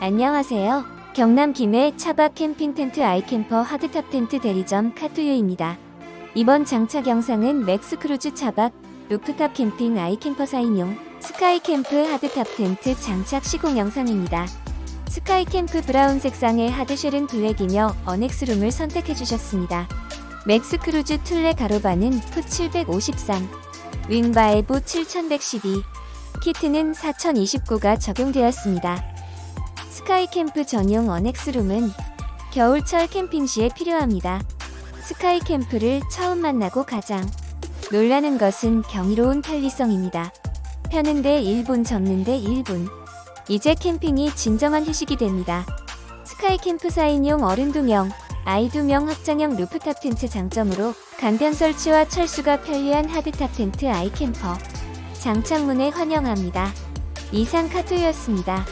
안녕하세요. 경남 김해 차박 캠핑 텐트 아이캠퍼 하드탑 텐트 대리점 카투유입니다. 이번 장착 영상은 맥스크루즈 차박 루프탑 캠핑 아이캠퍼 4인용 스카이캠프 하드탑 텐트 장착 시공 영상입니다. 스카이캠프 브라운 색상의 하드쉘은 블랙이며 어넥스룸을 선택해 주셨습니다. 맥스크루즈 툴레 가로바는 풋 753, 윙바에보 7112, 키트는 4029가 적용되었습니다. 스카이캠프 전용 어넥스룸은 겨울철 캠핑 시에 필요합니다. 스카이캠프를 처음 만나고 가장 놀라는 것은 경이로운 편리성입니다. 펴는데 1분 접는데 1분. 이제 캠핑이 진정한 휴식이 됩니다. 스카이캠프 4인용 어른 2명, 아이 2명 확장형 루프탑 텐트 장점으로 간편 설치와 철수가 편리한 하드탑 텐트 아이캠퍼. 장착문에 환영합니다. 이상 카토였습니다.